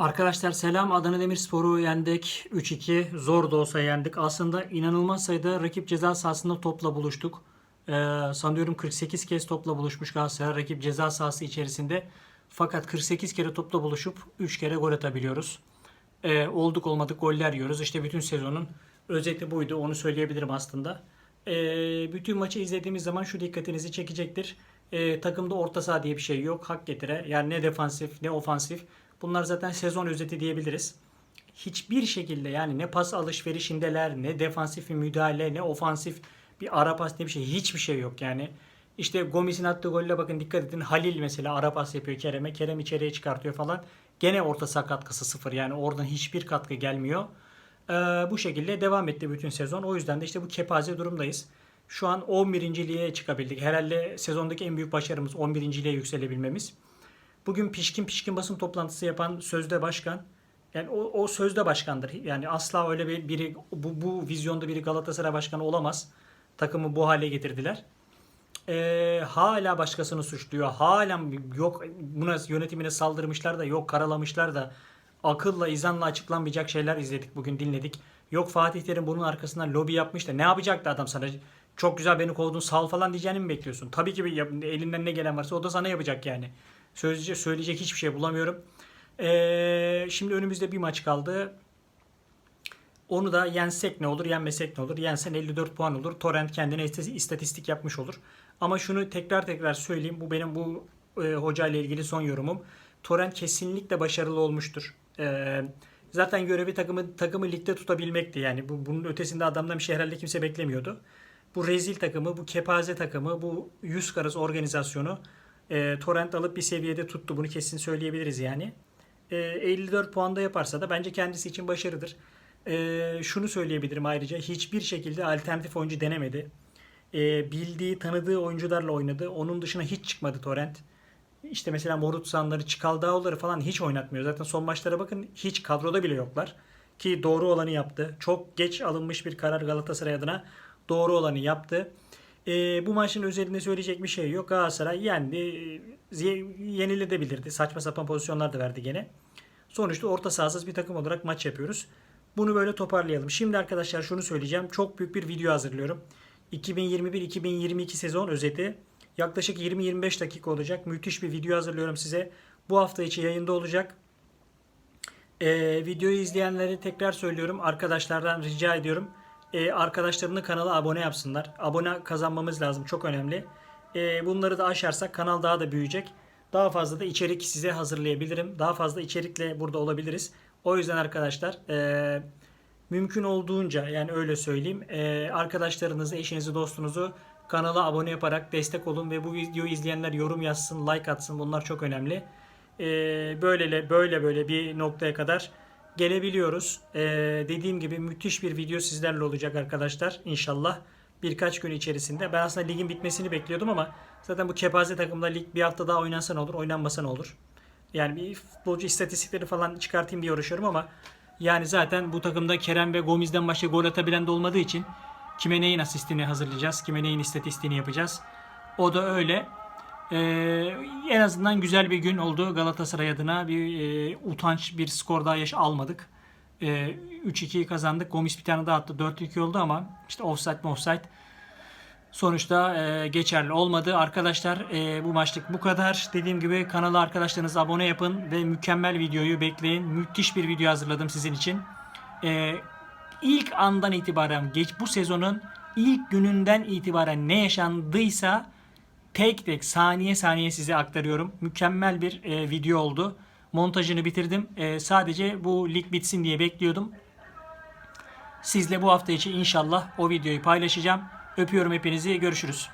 Arkadaşlar selam. Adana Demirspor'u yendik. 3-2. Zor da olsa yendik. Aslında inanılmaz sayıda rakip ceza sahasında topla buluştuk. Ee, sanıyorum 48 kez topla buluşmuş Galatasaray rakip ceza sahası içerisinde. Fakat 48 kere topla buluşup 3 kere gol atabiliyoruz. Ee, olduk olmadık goller yiyoruz. İşte bütün sezonun özeti buydu. Onu söyleyebilirim aslında. Ee, bütün maçı izlediğimiz zaman şu dikkatinizi çekecektir. Ee, takımda orta saha diye bir şey yok. Hak getire. Yani ne defansif ne ofansif. Bunlar zaten sezon özeti diyebiliriz. Hiçbir şekilde yani ne pas alışverişindeler, ne defansif bir müdahale, ne ofansif bir ara pas diye bir şey. Hiçbir şey yok yani. İşte Gomis'in attığı golle bakın dikkat edin. Halil mesela ara pas yapıyor Kerem'e. Kerem içeriye çıkartıyor falan. Gene orta saha katkısı sıfır. Yani oradan hiçbir katkı gelmiyor. Ee, bu şekilde devam etti bütün sezon. O yüzden de işte bu kepaze durumdayız. Şu an 11. liğe çıkabildik. Herhalde sezondaki en büyük başarımız 11. liğe yükselebilmemiz. Bugün pişkin pişkin basın toplantısı yapan sözde başkan yani o, o sözde başkandır. Yani asla öyle bir biri bu, bu vizyonda biri Galatasaray başkanı olamaz. Takımı bu hale getirdiler. Ee, hala başkasını suçluyor. Hala yok buna yönetimine saldırmışlar da yok karalamışlar da akılla izanla açıklanmayacak şeyler izledik bugün dinledik. Yok Fatih Terim bunun arkasından lobi yapmış da ne yapacaktı adam sana? Çok güzel beni kovdun sal falan diyeceğini mi bekliyorsun? Tabii ki elinden ne gelen varsa o da sana yapacak yani. Söyleyecek, söyleyecek hiçbir şey bulamıyorum. Ee, şimdi önümüzde bir maç kaldı. Onu da yensek ne olur, yenmesek ne olur? Yensen 54 puan olur. Torrent kendine ist- istatistik yapmış olur. Ama şunu tekrar tekrar söyleyeyim. Bu benim bu e, hoca ile ilgili son yorumum. Torrent kesinlikle başarılı olmuştur. Ee, zaten görevi takımı takımı ligde tutabilmekti. Yani bu, bunun ötesinde adamdan bir şey herhalde kimse beklemiyordu. Bu rezil takımı, bu kepaze takımı, bu yüz karası organizasyonu e, Torrent alıp bir seviyede tuttu. Bunu kesin söyleyebiliriz yani. E, 54 puanda yaparsa da bence kendisi için başarıdır. E, şunu söyleyebilirim ayrıca. Hiçbir şekilde alternatif oyuncu denemedi. E, bildiği, tanıdığı oyuncularla oynadı. Onun dışına hiç çıkmadı Torrent. İşte mesela Morutsanları, Çikaldağoğulları falan hiç oynatmıyor. Zaten son maçlara bakın hiç kadroda bile yoklar. Ki doğru olanı yaptı. Çok geç alınmış bir karar Galatasaray adına. Doğru olanı yaptı. E, bu maçın özelinde söyleyecek bir şey yok. Galatasaray yendi. Ze- Yenilebilirdi. Saçma sapan pozisyonlar da verdi gene. Sonuçta orta sahasız bir takım olarak maç yapıyoruz. Bunu böyle toparlayalım. Şimdi arkadaşlar şunu söyleyeceğim. Çok büyük bir video hazırlıyorum. 2021-2022 sezon özeti. Yaklaşık 20-25 dakika olacak. Müthiş bir video hazırlıyorum size. Bu hafta içi yayında olacak. Ee, videoyu izleyenleri tekrar söylüyorum. Arkadaşlardan rica ediyorum. Ee, arkadaşlarını kanala abone yapsınlar. Abone kazanmamız lazım. Çok önemli. Ee, bunları da aşarsak kanal daha da büyüyecek. Daha fazla da içerik size hazırlayabilirim. Daha fazla içerikle burada olabiliriz. O yüzden arkadaşlar ee, mümkün olduğunca yani öyle söyleyeyim. ee, arkadaşlarınızı, eşinizi, dostunuzu kanala abone yaparak destek olun ve bu videoyu izleyenler yorum yazsın, like atsın. Bunlar çok önemli. Ee, böyle böyle böyle bir noktaya kadar gelebiliyoruz. Ee, dediğim gibi müthiş bir video sizlerle olacak arkadaşlar inşallah birkaç gün içerisinde. Ben aslında ligin bitmesini bekliyordum ama zaten bu kepaze takımda lig bir hafta daha oynansa ne olur, oynanmasa ne olur? Yani bir futbolcu istatistikleri falan çıkartayım diye uğraşıyorum ama yani zaten bu takımda Kerem ve Gomez'den başka gol atabilen de olmadığı için kime neyin asistini hazırlayacağız, kime neyin istatistiğini yapacağız. O da öyle. Ee, en azından güzel bir gün oldu Galatasaray adına. Bir e, utanç bir skor daha yaş almadık. Ee, 3-2'yi kazandık. Gomis bir tane daha attı. 4-2 oldu ama işte offside mi offside sonuçta e, geçerli olmadı. Arkadaşlar e, bu maçlık bu kadar. Dediğim gibi kanala arkadaşlarınız abone yapın ve mükemmel videoyu bekleyin. Müthiş bir video hazırladım sizin için. E, ilk andan itibaren geç bu sezonun ilk gününden itibaren ne yaşandıysa tek tek saniye saniye size aktarıyorum. Mükemmel bir e, video oldu. Montajını bitirdim. E, sadece bu lig bitsin diye bekliyordum. Sizle bu hafta içi inşallah o videoyu paylaşacağım. Öpüyorum hepinizi. Görüşürüz.